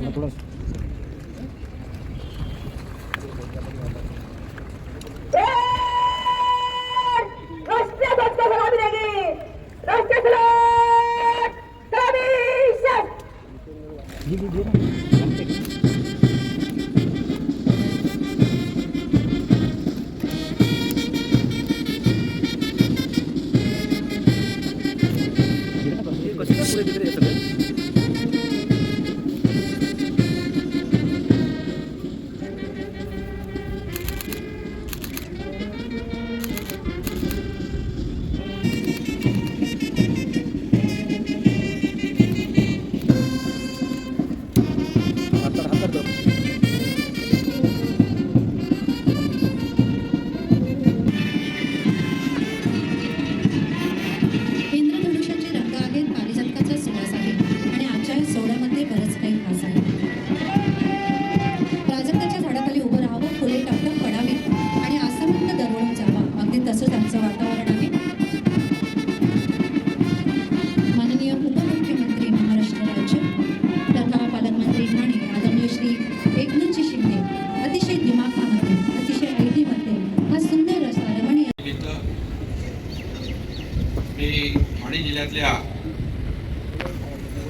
राष्ट्रीय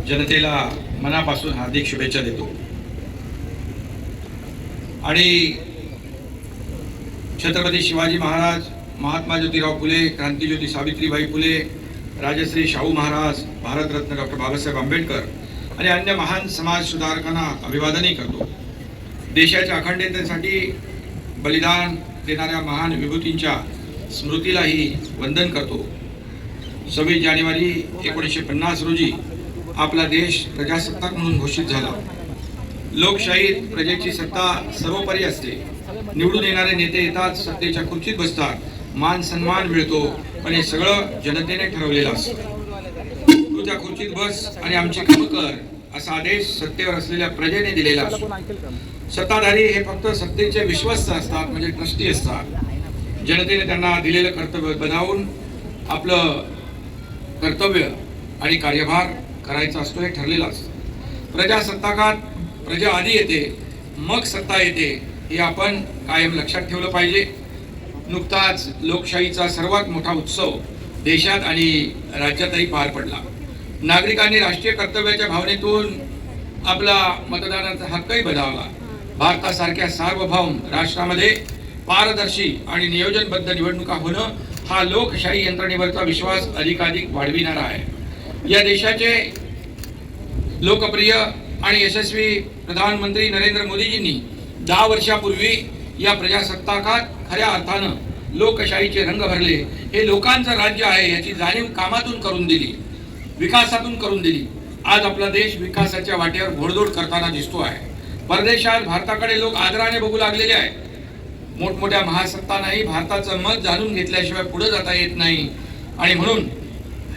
जनतेला मनापासून हार्दिक शुभेच्छा देतो. आणि छत्रपती शिवाजी महाराज महात्मा ज्योतिराव फुले क्रांतीज्योती सावित्रीबाई फुले राजश्री शाहू महाराज भारतरत्न डॉक्टर बाबासाहेब आंबेडकर आणि अन्य महान समाज सुधारकांना अभिवादनही करतो. देशाच्या अखंडतेसाठी बलिदान देणाऱ्या महान विभूतींच्या स्मृतीलाही वंदन करतो. सव्वीस जानेवारी एकोणीसशे पन्नास रोजी आपला देश प्रजासत्ताक म्हणून घोषित झाला. लोकशाहीत प्रजेची सत्ता सर्वोपरी असते. निवडून येणारे नेते येतात सत्तेच्या खुर्चीत बसतात. मान सन्मान मिळतो पण हे सगळं जनतेने ठरवलेलं असतं. तू त्या खुर्चीत बस आणि आमची कामं कर असा आदेश सत्तेवर असलेल्या प्रजेने दिलेला असतो. सत्ताधारी हे फक्त सत्तेचे विश्वस्त असतात म्हणजे ट्रस्टी असतात. जनतेने त्यांना दिलेलं कर्तव्य बनावून आपलं कर्तव्य आणि कार्यभार करायचा असतो हे ठरलेलं असतं प्रजासत्ताकात प्रजा आधी येते मग सत्ता येते हे आपण कायम लक्षात ठेवलं पाहिजे. नुकताच लोकशाहीचा सर्वात मोठा उत्सव देशात आणि राज्यातही पार पडला. नागरिकांनी राष्ट्रीय कर्तव्याच्या भावनेतून आपला मतदानाचा हक्कही बजावला. भारतासारख्या सार्वभौम राष्ट्रामध्ये पारदर्शी आणि नियोजनबद्ध निवडणुका होणं हा लोकशाही यंत्रणेवरचा विश्वास अधिकाधिक वाढविणारा आहे. या देशाचे लोकप्रिय आणि यशस्वी प्रधानमंत्री नरेंद्र मोदीजींनी दहा वर्षापूर्वी या प्रजासत्ताकात खऱ्या अर्थानं लोकशाहीचे रंग भरले. हे लोकांचं राज्य आहे याची जाणीव कामातून करून दिली विकासातून करून दिली. आज आपला देश विकासाच्या वाटेवर घोडदोड करताना दिसतो आहे. परदेशात भारताकडे लोक आदराने बघू लागलेले आहेत. मोठमोठ्या महासत्तांनाही भारताचं मत जाणून घेतल्याशिवाय पुढे जाता येत नाही. आणि म्हणून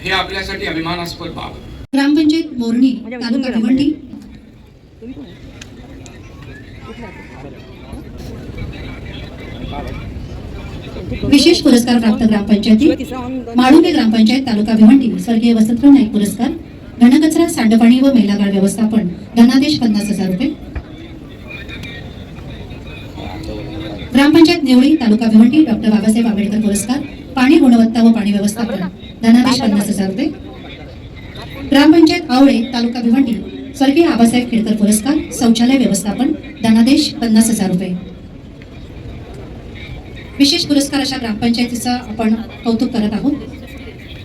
हे आपल्यासाठी अभिमानास्पद बाब. आहे. ग्रामपंचायत मोरणी तालुका भिवंडी. विशेष पुरस्कार प्राप्त ग्रामपंचायती माळुंगे ग्रामपंचायत तालुका भिवंडी स्वर्गीय वसंतराव नाईक पुरस्कार घनकचरा सांडपाणी व मैलागाळ व्यवस्थापन धनादेश पन्नास हजार रुपये. ग्रामपंचायत नेवळी तालुका भिवंडी डॉक्टर बाबासाहेब आंबेडकर पुरस्कार पाणी गुणवत्ता व पाणी व्यवस्थापन. धनादेश पन्नास हजार रुपये. ग्रामपंचायत आवळे तालुका भिवंडी स्वर्गीय आबासाहेब खेडकर पुरस्कार शौचालय व्यवस्थापन धनादेश पन्नास हजार रुपये. विशेष पुरस्कार अशा ग्रामपंचायतीचा आपण कौतुक करत आहोत.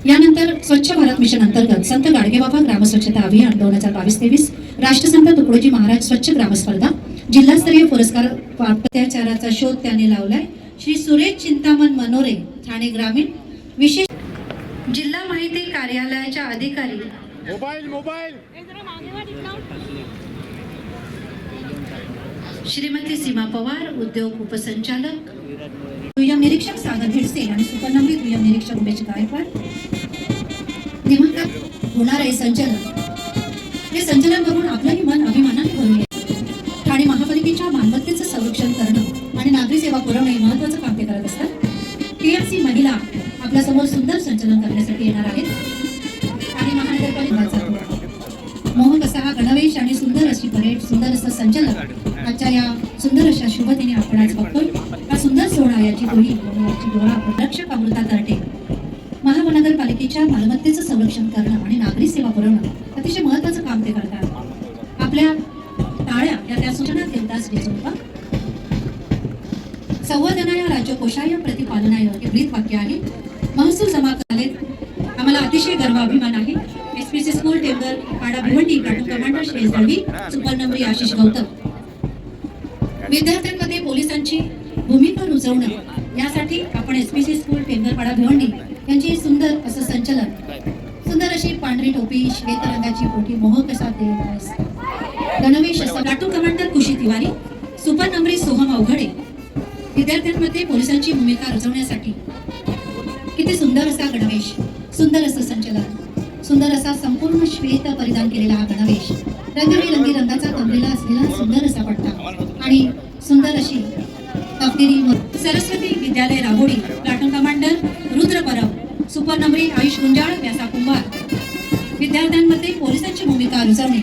यानंतर स्वच्छ भारत मिशन अंतर्गत संत गाडगेबाबा ग्रामस्वच्छता अभियान दोन हजार बावीस तेवीस राष्ट्रसंत तुकडोजी महाराज स्वच्छ ग्रामस्पर्धा जिल्हास्तरीय पुरस्कार अत्याचाराचा शोध त्याने लावलाय. श्री सुरेश चिंतामन मनोरे ठाणे ग्रामीण विशेष जिल्हा माहिती कार्यालयाच्या अधिकारी मोबाईल मोबाईल. श्रीमती सीमा पवार उद्योग उपसंचालक. दुय्यम निरीक्षक सागर भिडसे आणि सुपरनंबी दुय्यम निरीक्षक उमेश गायकवाड. दिमागात होणार आहे संचलन. हे संचलन बघून आपलंही मन अभिमानाने भरून येतं. ठाणे महापालिकेच्या मालमत्तेचं संरक्षण करणं आणि नागरी सेवा पुरवणे हे महत्वाचं काम ते करत असतात. टीएमसी महिला आपल्यासमोर सुंदर संचलन करण्यासाठी येणार आहेत. आणि महानगरपालिका मोहक असा हा गणवेश आणि सुंदर अशी परेड सुंदर असं संचलन. आजच्या या सुंदर अशा शुभतेने आपण आज बघतोय. हा सुंदर सोहळा याची डोळी याची डोळा आपण रक्षक अमृता तरटे. महानगरपालिकेच्या मालमत्तेचं संरक्षण करणं आणि नागरी सेवा पुरवणं अतिशय महत्वाचं काम ते करतात. आपल्या टाळ्या या त्या सूचना देवदास देशमुख संवर्धनाय राज्यकोशाय प्रतिपालनाय हे ब्रीद वाक्य आहे. महसूल जमा करावेत आम्हाला अतिशय गर्वाभिमान आहे. S P C school Tembarpada Bhiwandi platoon commander Shreyas Dalvi supernumerary Ashish Gautam. विद्यार्थ्यांमध्ये पोलिसांची भूमिका रुजवणं यासाठी आपण S P C school Tembarpada Bhiwandi यांची सुंदर असं संचलन सुंदर अशी पांढरी टोपी श्वेत रंगाची पोटी मोहक असा ते गणवेश असा platoon commander Khushi Tiwari supernumerary Soham Avaghade. विद्यार्थ्यांमध्ये पोलिसांची भूमिका रुजवण्यासाठी किती सुंदर असा गणवेश सुंदर असं संचलन सुंदर असा संपूर्ण श्वेत परिधान केलेला हा गणवेश. रंगबिरंगी रंगाचा कमलेला असलेला सुंदर असा पट्टा. आणि सुंदर अशी तपदिरी Saraswati Vidyalaya Rahodi platoon commander Rudra Parab super Ayush Gunjal Vyasa Kumbhar. विद्यार्थ्यांमध्ये पोलिसांची भूमिका रुजवणे.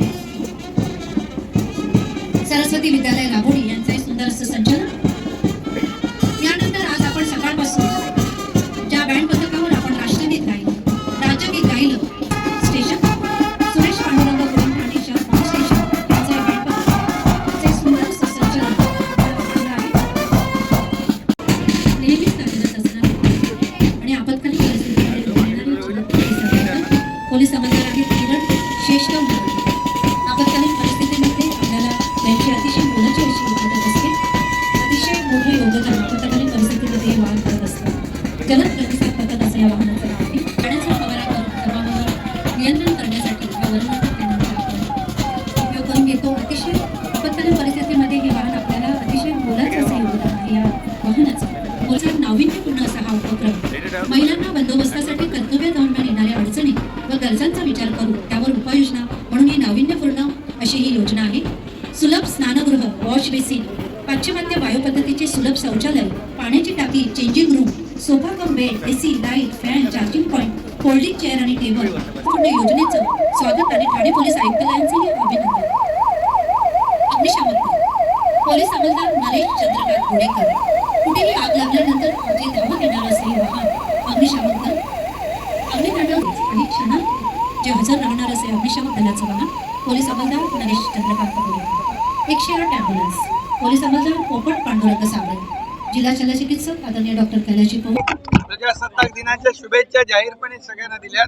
सरस्वती विद्यालय राहोडी यांचा विशेषतः आपत्कालीन परिस्थितीमध्ये आपल्याला त्यांची अतिशय मोलाची अशी मदत असते अतिशय मोठं योगदान आपत्कालीन परिस्थितीमध्ये हे वाहन करत असतं. जलद प्रतिसाद पथक असं या वाहनाचं नाव आहे. पाण्याचा फवारा करून नियंत्रण करण्यासाठी नाविन्यपूर्ण अशी ही योजना आहे. सुलभ स्नानगृह वॉश बेसिन पाश्चिमात्य वायुपद्धतीचे सुलभ शौचालय पाण्याची टाकी changing room sofa cum bed AC light fan charging point folding chair आणि टेबल पूर्ण योजनेचं स्वागत आणि ठाणे पोलीस आयुक्तालयांचे अभिनंदन. अग्निशामक पोलीस अंमलदार नरेश चंद्रकांत घोडेकर कुठेही आग लागल्यानंतर जे धावत येणार असेल वाहन अग्निशामक दल. अग्निकांड काही क्षणात जे हजर राहणार असेल अग्निशामक दलाचं वाहन पोलीस अंमलदार नरेश चंद्रकांत घोडेकर एकशे आठ ॲम्ब्युलन्स. पोलीस अंमलदार पोपट पांडुरंग साबळे जिल्हा शल्यचिकित्सक आदरणीय डॉक्टर कैलाशी पवार प्रजासत्ताक दिनाच्या शुभेच्छा जाहीरपणे सगळ्यांना दिल्यात.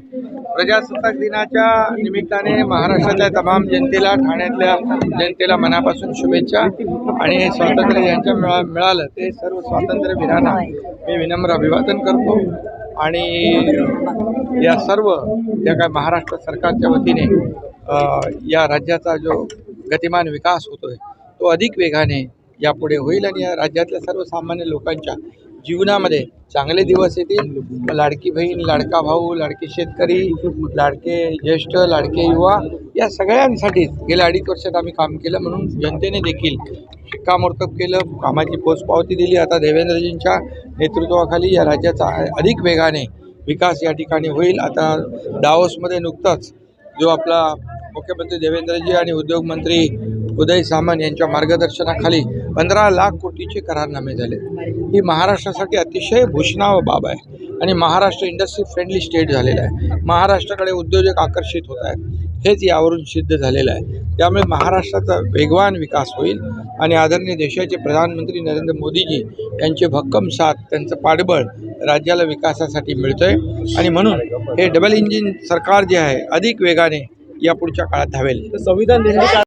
प्रजासत्ताक दिनाच्या निमित्ताने महाराष्ट्राच्या तमाम जनतेला ठाण्यातल्या जनतेला मनापासून शुभेच्छा. आणि हे स्वातंत्र्य ज्यांच्या मिळा मिळालं ते सर्व स्वातंत्र्यवीरांना मी विनम्र अभिवादन करतो. आणि या सर्व ज्या काय महाराष्ट्र सरकारच्या वतीने या राज्याचा जो गतिमान विकास होतोय तो अधिक वेगाने यापुढे होईल आणि या राज्यातल्या सर्वसामान्य लोकांच्या जीवनामध्ये चांगले दिवस येतील. लाडकी बहीण लाडका भाऊ लाडके शेतकरी लाडके ज्येष्ठ लाडके युवा या सगळ्यांसाठीच गेल्या अडीच वर्षात आम्ही काम केलं म्हणून जनतेने देखील शिक्कामोर्तब केलं. कामाची पोचपावती दिली. आता देवेंद्रजींच्या नेतृत्वाखाली या राज्याचा अधिक वेगाने विकास या ठिकाणी होईल. आता डावोसमध्ये नुकताच जो आपला मुख्यमंत्री देवेंद्रजी आणि उद्योगमंत्री उदय सामंत यांच्या मार्गदर्शनाखाली पंधरा लाख कोटीचे करारनामे झाले. ही महाराष्ट्रासाठी अतिशय भूषणाव बाब आहे आणि महाराष्ट्र इंडस्ट्री फ्रेंडली स्टेट झालेलं आहे. महाराष्ट्राकडे उद्योजक आकर्षित होत आहेत. हेच यावरून सिद्ध झालेलं आहे. त्यामुळे महाराष्ट्राचा वेगवान विकास होईल आणि आदरणीय देशाचे प्रधानमंत्री नरेंद्र मोदीजी यांचे भक्कम साथ त्यांचं पाठबळ राज्याला विकासासाठी मिळतंय. आणि म्हणून हे डबल इंजिन सरकार जे आहे अधिक वेगाने या पुढच्या काळात धावेल. संविधान